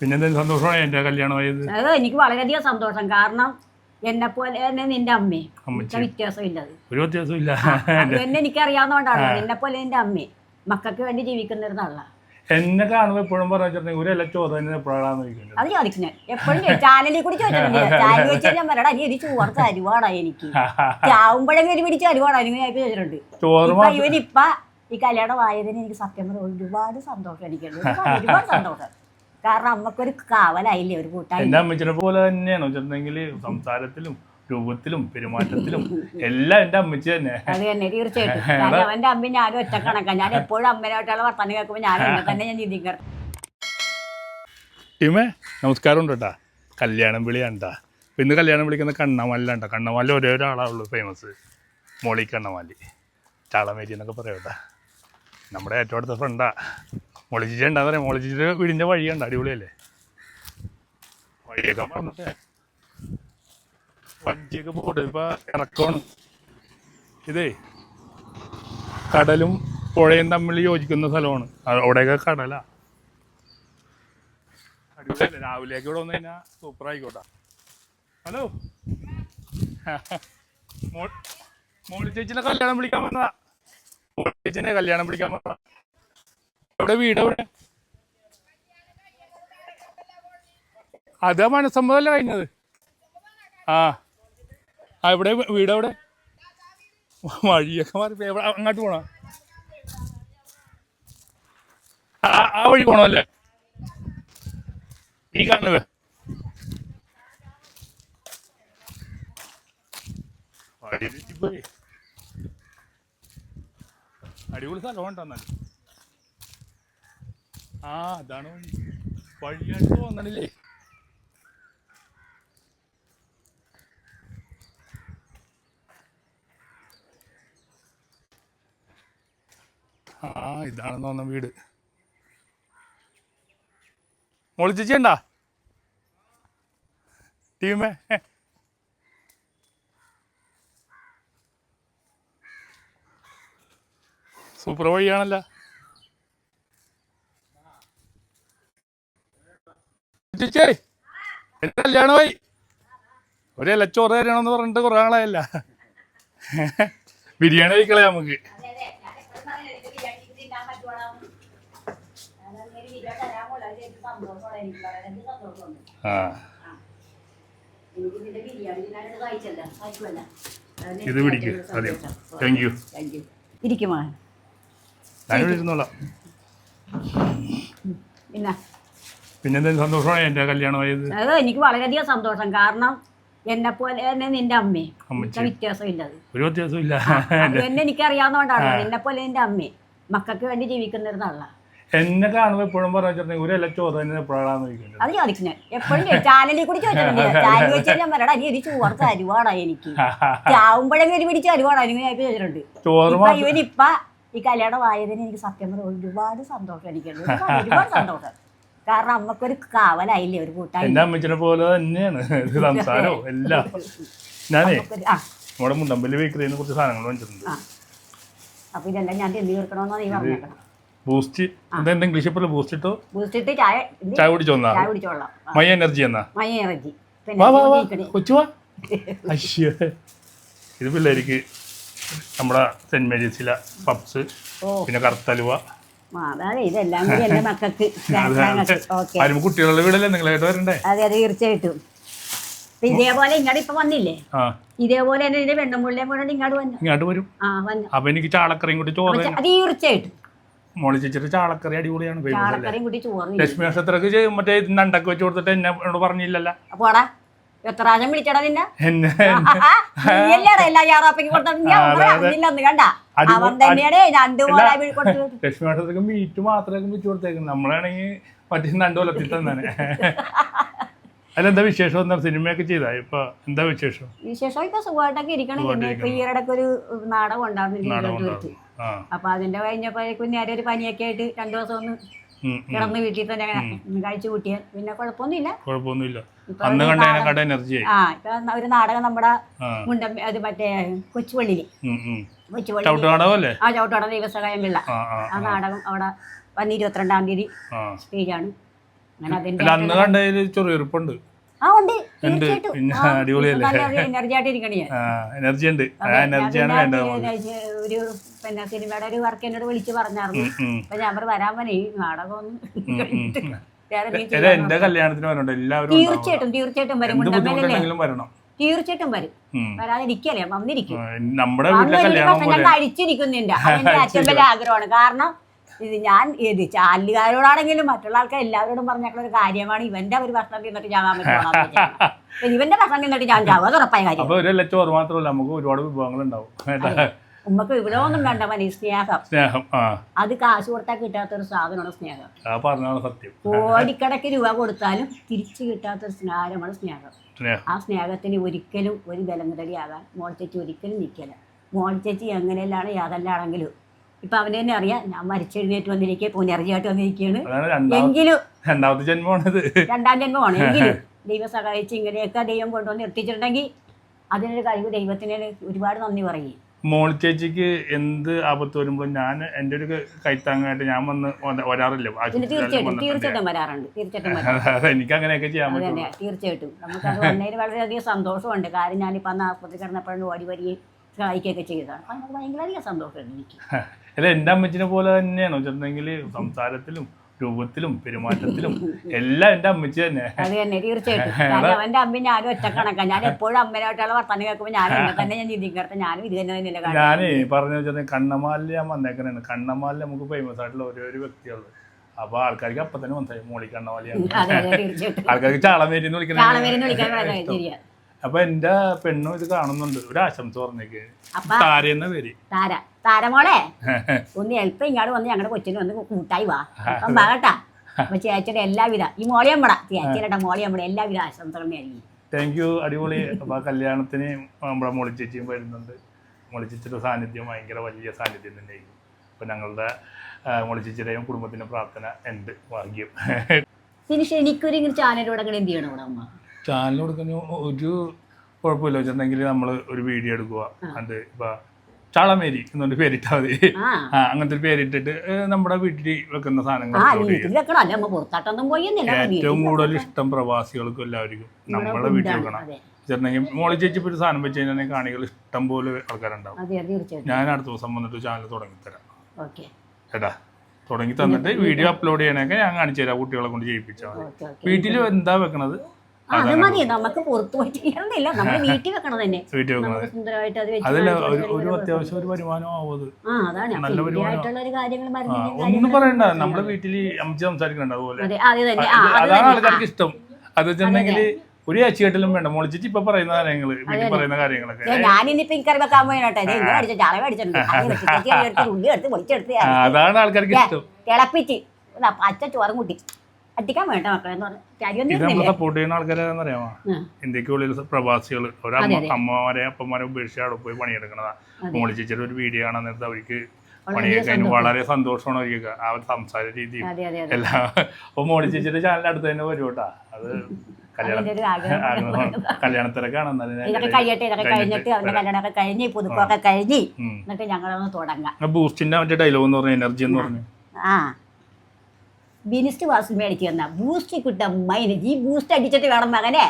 പിന്നെ എന്തെങ്കിലും സന്തോഷമാണ് എന്റെ കല്യാണമായത്? അത് എനിക്ക് വളരെയധികം സന്തോഷം. കാരണം എന്നെ പോലെ തന്നെ നിന്റെ അമ്മേ. അമ്മച്ചി. എനിക്ക് വ്യത്യാസമില്ലത്. ഒരു വ്യത്യാസവും ഇല്ല അത് തന്നെ എന്നെ പോലെ നിന്റെ അമ്മേ. മക്കൾക്ക് വേണ്ടി ജീവിക്കുന്ന ഒരു തള്ള. എന്നെ കാണുമ്പോൾ എപ്പോഴും പറഞ്ഞിട്ടുണ്ടെങ്കിൽ ഒരു ഇല ചോറ് തന്നെ എപ്പോഴാണെന്ന് ചോദിക്കുന്നത് അത് ചോദിക്കും ഞാൻ എപ്പോഴും ചാനലിൽ കൂടി ചോദിച്ചിട്ടുണ്ട് ചാനൽ വെച്ച് ഞാൻ പറയടാ നീ ഒരു ചോർത്ത് അരുവാടാ എനിക്ക്. ചാവുമ്പോഴെങ്കിലും ഒരു പിടിച്ച് അരുവാടാ എനിക്ക് ഞാൻ ചോദിച്ചിട്ടുണ്ട്. ചോറ് ഇപ്പൊ മാത്രം. ഇവനിപ്പ ഈ കല്യാണം ആയതിന് എനിക്ക് സത്യം പറഞ്ഞ ഒരുപാട് സന്തോഷം എനിക്കുണ്ട്. ഒരുപാട് സന്തോഷം. കാരണം അമ്മക്കൊരു കാവലായില്ലേ ഒരു കൂട്ടായി എന്റെ അമ്മച്ചിനെ പോലെ തന്നെയാണ്. വെച്ചിട്ടുണ്ടെങ്കിൽ സംസാരത്തിലും രൂപത്തിലും പെരുമാറ്റത്തിലും എല്ലാം എന്റെ അമ്മച്ചി തന്നെ. അത് തന്നെ തീർച്ചയായിട്ടും. അവന്റെ അമ്മ ഞാനും ഒറ്റ കണക്കാ ഞാൻ എപ്പോഴും അമ്മനായിട്ടുള്ള വർത്തമാനം കേൾക്കുമ്പോൾ ഞാൻ എന്നെ തന്നെ ഞാൻ ചിന്തിക്ക. ടീമേ നമസ്കാരം ഉണ്ട് കേട്ടാ കല്യാണം വിളിയാണ്ടാ. പിന്നെ കല്യാണം വിളിക്കുന്ന കണ്ണമാലിലാണ്ടാ കണ്ണമാലി ഒരേ ഒരാളുള്ളൂ ഫേമസ് മോളി കണ്ണമാലി. ചാളമേരി എന്നൊക്കെ പറയട്ടാ നമ്മുടെ ഏറ്റവും അടുത്ത ഫ്രണ്ടാ മോളി ചേച്ചി ഉണ്ടാ പറയാം. മോളി ചേച്ചിയുടെ വീടിന്റെ വഴിയുണ്ട് അടിപൊളിയല്ലേ? വഴിയൊക്കെ പറഞ്ഞിട്ട് വഞ്ചിയൊക്കെ പോട്ട് ഇപ്പം ഇറക്കമാണ്. ഇതേ കടലും പുഴയും തമ്മിൽ യോജിക്കുന്ന സ്ഥലമാണ്. അവിടെയൊക്കെ കടലാ. അടിപൊളിയല്ലേ? രാവിലേക്ക് ഇവിടെ വന്നു കഴിഞ്ഞാൽ സൂപ്പർ ആയിക്കോട്ടെ. ഹലോ? മോളി ചേച്ചിനെ കല്യാണം വിളിക്കാൻ വന്നതാ. മോളി ചേച്ചിനെ കല്യാണം വിളിക്കാൻ വന്നതാ. എവിടെ വീട് എവിടെ? അതാ മനസ്സമ്മതല്ലേ കഴിഞ്ഞത്? ആ. ആ എവിടെ വീട് എവിടെ? വഴിയൊക്കെ മാറി എവിടെ അങ്ങോട്ട് പോണോ? ആ വഴി പോണോ അല്ലേ? ഈ തെറ്റിപ്പോയി. അടിപൊളി സ്ഥലം ഉണ്ടെന്നാൽ ആ അതാണ് വഴി വഴിയായിട്ട് തോന്നണില്ലേ ആ ഇതാണെന്ന് തോന്നുന്ന വീട്. മോളി ടീമേ? സൂപ്പർ വഴിയാണല്ല ചേച്ചേ എന്റെ കല്യാണമായി ഒരു ഇലച്ചോറ് തരണമെന്ന് പറഞ്ഞിട്ട് കുറെ ആളായല്ല ബിരിയാണി കഴിക്കളെ നമുക്ക്. ആ. ഇത് പിടിക്ക് അതെയോ താങ്ക് യു ഇരിക്കുമോ ഞാനിവിടെ ഇരുന്നോളാം. പിന്നെ പിന്നെന്തെങ്കിലും സന്തോഷമാണ് എന്റെ കല്യാണമായത്? അത് എനിക്ക് വളരെയധികം സന്തോഷം. കാരണം എന്നെ പോലെ തന്നെ നിന്റെ അമ്മേ. വ്യത്യാസമില്ലത് ഒരു വ്യത്യാസമില്ല എന്നെ എനിക്ക് അറിയാവുന്നതുകൊണ്ടാണ് നിന്നെ പോലെ നിന്റെ അമ്മേ. മക്കൾക്ക് വേണ്ടി ജീവിക്കുന്ന ഒരു തള്ള എന്നെ കാണുമ്പോൾ എപ്പോഴും പറഞ്ഞിട്ടുണ്ടെങ്കിൽ ഒരു ഇല ചോറ് തന്നെ എപ്പോഴാണെന്ന് ചോദിക്കുന്നത് അത് ചോദിക്കും എപ്പോഴും ചാനലിൽ കൂടി ചോദിച്ചിട്ടുണ്ട് ഇത് ചോർത്ത് അരുവാടാ എനിക്ക്. ചാവുമ്പോഴെങ്കിലും ഒരു പിടിച്ച് അരുവാടാ എനിക്ക് ഞാൻ ചോദിച്ചിട്ടുണ്ട്. ചോറ് ഇവനിപ്പ ഈ കല്യാണം ആയതിന് എനിക്ക് സത്യം പറഞ്ഞ ഒരുപാട് സന്തോഷം എനിക്കുണ്ട്. ഒരുപാട് സന്തോഷം. കാരണം അമ്മക്കൊരു കാവലായില്ലേ ഒരു കൂട്ടായി എന്റെ അമ്മച്ചിനെ പോലെ തന്നെയാണ്. ഇത് സംസാരവും എല്ലാം. ഞാനേ ആ. നമ്മുടെ മുണ്ടമ്പലി ബേക്കറിയിൽ നിന്ന് കുറച്ച് സാധനങ്ങൾ വാങ്ങിച്ചിട്ടുണ്ട്. അപ്പൊ ഇതെല്ലാം ഞാൻ തിന്നി തീർക്കണമെന്നാ നീ പറഞ്ഞേക്കണം. ബൂസ്റ്റ് എന്താ ഇംഗ്ലീഷ് ഇപ്പോൾ ബൂസ്റ്റ് ഇട്ടോ? ബൂസ്റ്റ് ഇട്ട് ചായ ചായ കുടിച്ചോന്നാ ചായ കുടിച്ചോളാം മൈ എനർജി എന്നാ? മൈ ഇറച്ചി വാ വാ വാ. കൊച്ചു വാ. അയ്യോ ഇത് പിള്ളേർക്ക് നമ്മുടെ സെന്റ് മേരീസിലെ പപ്സ് പിന്നെ കറുത്തലുവ. അതാണ് ഇതെല്ലാം കൂടി എന്റെ മക്കൾക്ക് ഓക്കെ. ആരും കുട്ടികളുടെ വീടല്ലേ നിങ്ങളായിട്ട് വരണ്ടേ? അതെ അതെ തീർച്ചയായിട്ടും. ഇതേപോലെ ഇങ്ങോട്ട് ഇപ്പൊ വന്നില്ലേ? ആ. ഇതേപോലെ തന്നെ ഇതിന്റെ വെണ്ണമുള്ളിയും കൂടെ ഇങ്ങോട്ട് വന്നു. ഇങ്ങോട്ട് വരും. അപ്പൊ എനിക്ക് ചാളക്കറിയും കൂടി ചോറ് തീർച്ചയായിട്ടും. മോളി ചേച്ചിയുടെ ചാളക്കറി അടിപൊളിയാണ്. ലക്ഷ്മി നക്ഷത്രക്ക് ചെയ്യും. മറ്റേ നണ്ടൊക്കെ വെച്ച് കൊടുത്തിട്ട് എന്നെ എന്നോട് പറഞ്ഞില്ലല്ലോ. എത്ര വിളിച്ചടാ നിന്നെ? എല്ലാ യാറാപ്പയ്ക്ക് കൊടുത്തിട്ടില്ലെന്ന് കണ്ട? അവൻ തന്നെയാണ് രണ്ടു ലക്ഷ്മി മീറ്റ് മാത്രമേ വെച്ച് കൊടുത്തേക്കും നമ്മളാണെങ്കിൽ തന്നെ. വിശേഷം? എന്താ സിനിമയൊക്കെ ചെയ്താ? ഇപ്പൊ എന്താ വിശേഷം? വിശേഷം ഇപ്പൊ സുഖമായിട്ടൊക്കെ ഇരിക്കണം. ഇപ്പൊ ഈയിടക്ക് ഒരു നാടകം ആ. അപ്പൊ അതിന്റെ കഴിഞ്ഞപ്പോഴേക്കും നേരെ ഒരു പനിയൊക്കെ ആയിട്ട് രണ്ടു ദിവസം ഒന്ന്. കിടന്ന് വീട്ടിൽ തന്നെ അങ്ങനെ കഴിച്ചു കൂട്ടിയ പിന്നെ കുഴപ്പമൊന്നുമില്ല. കുഴപ്പമൊന്നുമില്ല. ഇപ്പൊ അന്ന് കണ്ട എനർജി ആയി ആ ഇപ്പൊ ഒരു നാടകം നമ്മുടെ മുണ്ട അത് മറ്റേ കൊച്ചുപള്ളിയിൽ. കൊച്ചുപള്ളി ആ ചവിട്ടാട ദൈവസഹായം പിള്ള ആ നാടകം അവിടെ വന്ന് ഇരുപത്തിരണ്ടാം തീയതി സ്റ്റേജാണ് അങ്ങനെ അതിന്റെ ചെറിയ ഉണ്ട്. അടിപൊളിയല്ലേ? എനർജി ഉണ്ട്. ആ എനർജിയാണ് പിന്നെ വേണ്ടത് ഒരു പിന്നെ സിനിമയുടെ ഒരു വർക്ക് എന്നോട് വിളിച്ച് പറഞ്ഞായിരുന്നു. അപ്പൊ ഞാൻ പറഞ്ഞു വരാൻ വേറെ എന്തെങ്കിലും എന്റെ കല്യാണത്തിന് വരണ്ട എല്ലാവരും. തീർച്ചയായിട്ടും തീർച്ചയായിട്ടും വരും. വരണം. തീർച്ചയായിട്ടും വരും. വരാതിരിക്കല്ലേ? വന്നിരിക്കും. നമ്മുടെ കഴിച്ചിരിക്കുന്നുണ്ട്. അതെന്റെ അച്ഛൻ വലിയ ആഗ്രഹമാണ്. കാരണം ഇത് ഞാൻ ഇത് ചാലുകാരോടാണെങ്കിലും മറ്റുള്ള ആൾക്കാർ എല്ലാവരോടും പറഞ്ഞിട്ടുള്ള ഒരു കാര്യമാണ് ഇവന്റെ ഒരു ഭക്ഷണം തിന്നിട്ട് ഞാൻ. ഇവന്റെ ഭക്ഷണം തിന്നിട്ട് ഞാൻ ചാവുക അത് ഉറപ്പായ കാര്യം. അപ്പൊ ഒരു ചോറ് മാത്രമല്ല നമുക്ക് ഒരുപാട് വിഭവങ്ങൾ ഉണ്ടാവും? ഉമ്മക്ക് ഒന്നും വേണ്ട മതി. സ്നേഹം. സ്നേഹം അത് കാശ് കൊടുത്താൽ കിട്ടാത്തൊരു സാധനമാണ് സ്നേഹം. സത്യം. കോടിക്കണക്ക് രൂപ കൊടുത്താലും തിരിച്ചു കിട്ടാത്ത ഒരു സ്നേഹമാണ് സ്നേഹം. ആ സ്നേഹത്തിന് ഒരിക്കലും ഒരു ബലമുതടിയാകാൻ മോൾ ചേച്ചി ഒരിക്കലും നിൽക്കില്ല. മോൾ ചേച്ചി എങ്ങനെയല്ലാണ് യാതല്ലാണെങ്കിലും ഇപ്പൊ അവനെ തന്നെ അറിയാം. ഞാൻ മരിച്ചെഴുന്നേറ്റ് വന്നിരിക്കേ പുനർജയായിട്ട് വന്നിരിക്കുകയാണ് എങ്കിലും രണ്ടാമത്തെ ജന്മമാണ് രണ്ടാം ജന്മമാണ്. എങ്കിലും ദൈവം സഹായിച്ച് ഇങ്ങനെയൊക്കെ ദൈവം കൊണ്ടുവന്ന് എത്തിച്ചിട്ടുണ്ടെങ്കിൽ അതിനൊരു കഴിവ് ദൈവത്തിന് ഒരുപാട് നന്ദി പറയും. മോളി ചേച്ചിക്ക് എന്ത് ആപത്ത് വരുമ്പോഴും ഞാൻ എന്റെ ഒരു കൈത്താങ്ങായിട്ട് ഞാൻ വന്ന് വരാറില്ല. തീർച്ചയായിട്ടും വരാറുണ്ട്. തീർച്ചയായിട്ടും എനിക്ക് അങ്ങനെയൊക്കെ ചെയ്യാൻ പറ്റും തീർച്ചയായിട്ടും. നമുക്ക് വന്നതിൽ വളരെയധികം സന്തോഷമുണ്ട്. കാര്യം ഞാനിപ്പോൾ അന്ന് ആസ്പത്രി കിടന്നപ്പോഴും ഓടി വരികയും സഹായിക്കുകയൊക്കെ ചെയ്തതാണ്. അപ്പം നമുക്ക് ഭയങ്കരധികം സന്തോഷമുണ്ട് എനിക്ക്. അല്ല എന്റെ അമ്മച്ചിനെ പോലെ തന്നെയാണ്. വെച്ചിട്ടുണ്ടെങ്കിൽ സംസാരത്തിലും രൂപത്തിലും പെരുമാറ്റത്തിലും എല്ലാം എന്റെ അമ്മച്ചി തന്നെ. അത് തന്നെ തീർച്ചയായിട്ടും. എന്റെ അമ്മ ഞാനും ഒറ്റക്കണക്കാം. ഞാൻ എപ്പോഴും അമ്മനായിട്ടുള്ള വർത്തമാനം കേൾക്കുമ്പോൾ ഞാൻ എന്നെ തന്നെ ഞാൻ ചിന്തിക്കട്ടെ ഞാനും ഇത് തന്നെ തന്നെയല്ലേ ഞാൻ പറഞ്ഞു വെച്ചാൽ കണ്ണമാലിൽ ഞാൻ വന്നേക്കണേ കണ്ണമാലിൽ നമുക്ക് ഫേമസ് ആയിട്ടുള്ള ഓരോ ഒരു വ്യക്തിയുള്ളത് അപ്പൊ ആൾക്കാർക്ക് അപ്പൊ തന്നെ മനസ്സിലായി. മോളി കണ്ണമാലിയാണ്. ആൾക്കാർക്ക് ചാളമേരി എന്ന് വിളിക്കണ അപ്പൊ എന്റെ പെണ്ണും ഇത് കാണുന്നുണ്ട്. ഒരു ആശംസ പറഞ്ഞേക്ക്. താര എന്ന പേര്. താര. താരമോളെ ഒന്ന് എളുപ്പം ഇങ്ങോട്ട് വന്ന് ഞങ്ങളുടെ കൊച്ചിന് വന്ന് കൂട്ടായി വാ. അപ്പം അപ്പൊ ചേച്ചിയുടെ എല്ലാവിധ ഈ മോളിയമ്മട ചേച്ചിയുടെ മോളിയമ്മട എല്ലാവിധ ആശംസകളും താങ്ക് യു അടിപൊളി. അപ്പൊ കല്യാണത്തിന് നമ്മുടെ മോളിച്ചേച്ചിയും വരുന്നുണ്ട്. മോളി ചേച്ചിയുടെ സാന്നിധ്യം ഭയങ്കര വലിയ സാന്നിധ്യം തന്നെയായിരിക്കും. അപ്പൊ ഞങ്ങളുടെ മോളി ചേച്ചിയുടെയും കുടുംബത്തിന്റെ പ്രാർത്ഥന ഉണ്ട് ഭാഗ്യം. എനിക്കൊരു ചാനലിലൂടെ എന്ത് ചെയ്യണം ഇവിടെ അമ്മ? ചാനൽ കൊടുക്കുന്ന ഒരു കുഴപ്പമില്ല. വെച്ചിട്ടുണ്ടെങ്കിൽ നമ്മൾ ഒരു വീഡിയോ എടുക്കുക അത് ഇപ്പൊ ചാളമേരി എന്നൊരു പേരിട്ടാൽ മതി. ആ. അങ്ങനത്തെ ഒരു പേരിട്ടിട്ട് നമ്മുടെ വീട്ടിൽ വെക്കുന്ന സാധനങ്ങൾ ഏറ്റവും കൂടുതൽ ഇഷ്ടം പ്രവാസികൾക്കും എല്ലാവർക്കും. നമ്മളെ വീട്ടിൽ വെക്കണം. അതെ. വെച്ചിട്ടുണ്ടെങ്കിൽ മോളി ചേച്ചി ഇപ്പോൾ ഒരു സാധനം വെച്ച് കഴിഞ്ഞാൽ കാണികൾ ഇഷ്ടം പോലെ ആൾക്കാരുണ്ടാവും. ഞാൻ അടുത്ത ദിവസം വന്നിട്ട് ചാനൽ തുടങ്ങി തരാം. ചേട്ടാ തുടങ്ങി തന്നിട്ട് വീഡിയോ അപ്ലോഡ് ചെയ്യണൊക്കെ ഞാൻ കാണിച്ചു തരാം. കുട്ടികളെ കൊണ്ട് ചെയ്യിപ്പിച്ചാൽ വീട്ടിൽ എന്താ വെക്കണത്? അത് മതി നമുക്ക് പുറത്ത് പോയി ചെയ്യണമെന്നില്ല നമ്മൾ വീട്ടിൽ വെക്കണം തന്നെ സുന്ദരമായിട്ട് അത് ഒരു അത്യാവശ്യ ഒരു ഭയങ്കര അത്യാവശ്യം ഒരു വരുമാനം ആ അതാണ്. ആയിട്ടുള്ള ഒരു കാര്യങ്ങൾ ഒന്നും പറയണ്ട. നമ്മുടെ വീട്ടിൽ അമ്മച്ചി സംസാരിക്കണ്ട അതുപോലെ. അതാണ് ആൾക്കാർക്ക് ഇഷ്ടം. അത് വെച്ചിട്ടുണ്ടെങ്കിൽ ഒരു ആഴ്ചയായിട്ടിലും വേണ്ട. മോളിച്ചിട്ട് ഇപ്പൊ പറയുന്ന കാര്യങ്ങൾ വീട്ടിൽ പറയുന്ന കാര്യങ്ങളൊക്കെ. ഞാനിന്നിപ്പോ വെക്കാൻ പോയിട്ടെ അതാണ് ആൾക്കാർക്ക് ഇഷ്ടം. തിളപ്പിച്ച്. പച്ച ചോറും കൂട്ടി. അട്ടിക്കാൻ വേണ്ട മക്കളെ എന്ന് പറഞ്ഞു. സപ്പോർട്ട് ചെയ്യുന്ന ഇന്ത്യക്കുള്ളിൽ പ്രവാസികൾ അമ്മമാരെ അപ്പന്മാരെ ഉപേക്ഷിച്ച് അവിടെ പോയി പണിയെടുക്കണതാ. മോളി ചേച്ചിയുടെ ഒരു വീഡിയോ കാണാൻ നേരത്തെ അവർക്ക് വളരെ സന്തോഷമാണ് അവർക്ക്. ആ സംസാര രീതിയും. എല്ലാം അപ്പൊ മോളി ചേച്ചിയുടെ ചാനൽ അടുത്ത് തന്നെ വരും കേട്ടാ. അത് ഇതൊക്കെ കഴിയട്ടെ ഇതൊക്കെ കഴിഞ്ഞിട്ട് അവന്റെ കല്യാണമൊക്കെ കഴിഞ്ഞ് ഈ പുതുക്കമൊക്കെ കഴിഞ്ഞ് എന്നിട്ട് ഞങ്ങളൊന്ന് തുടങ്ങാം. ബൂസ്റ്റിന്റെ മറ്റേ ഡയലോഗ് എന്ന് പറഞ്ഞ എനർജി എന്ന് പറഞ്ഞു. ആ. ബിനിസ്റ്റ് വാസ് മേടിച്ച് തന്ന ബൂസ്റ്റ് കിട്ടാൻ മൈനസ് ഈ ബൂസ്റ്റ് അടിച്ചിട്ട് വേണം മകനെ.